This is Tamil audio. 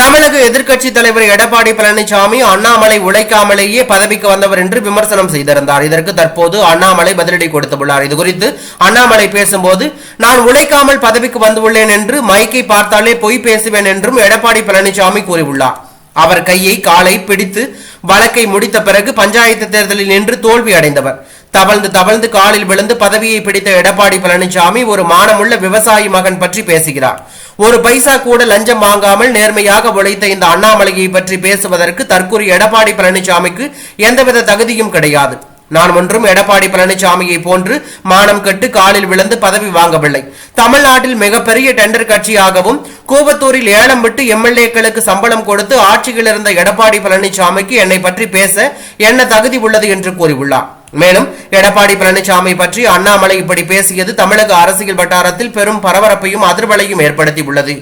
தமிழக எதிர்க்கட்சி தலைவர் எடப்பாடி பழனிசாமி அண்ணாமலை உழைக்காமலேயே பதவிக்கு வந்தவர் என்று விமர்சனம் செய்திருந்தார். இதற்கு தற்போது அண்ணாமலை பதிலடி கொடுத்துள்ளார். இது குறித்து அண்ணாமலை பேசும்போது நான் உழைக்காமல் பதவிக்கு வந்துள்ளேன் என்று மைக்கை பார்த்தாலே பொய் பேசுவேன் என்றும் எடப்பாடி பழனிசாமி கூறியுள்ளார். அவர் கையை காலை பிடித்து வழக்கை முடித்த பிறகு பஞ்சாயத்து தேர்தலில் நின்று தோல்வி அடைந்தவர். தவழ்ந்து தவழ்ந்து காலில் விழுந்து பதவியை பிடித்த எடப்பாடி பழனிசாமி ஒரு மானமுள்ள விவசாயி மகன் பற்றி பேசுகிறார். ஒரு பைசா கூட லஞ்சம் வாங்காமல் நேர்மையாக உழைத்த இந்த அண்ணாமலையை பற்றி பேசுவதற்கு தற்கூறு எடப்பாடி பழனிசாமிக்கு எந்தவித தகுதியும் கிடையாது. நான் ஒன்றும் எடப்பாடி பழனிசாமியை போன்று மானம் கட்டு காலில் விழுந்து பதவி வாங்கவில்லை. தமிழ்நாட்டில் மிகப்பெரிய டெண்டர் கட்சியாகவும் கூவத்தூரில் ஏலம் விட்டு எம்எல்ஏக்களுக்கு சம்பளம் கொடுத்து ஆட்சியில் இருந்த எடப்பாடி பழனிசாமிக்கு என்னை பற்றி பேச என்ன தகுதி உள்ளது என்று கூறியுள்ளார். மேலும் எடப்பாடி பழனிசாமி பற்றி அண்ணாமலை இப்படி பேசியது தமிழக அரசியல் வட்டாரத்தில் பெரும் பரபரப்பையும் அதிர்வலையும் ஏற்படுத்தியுள்ளது.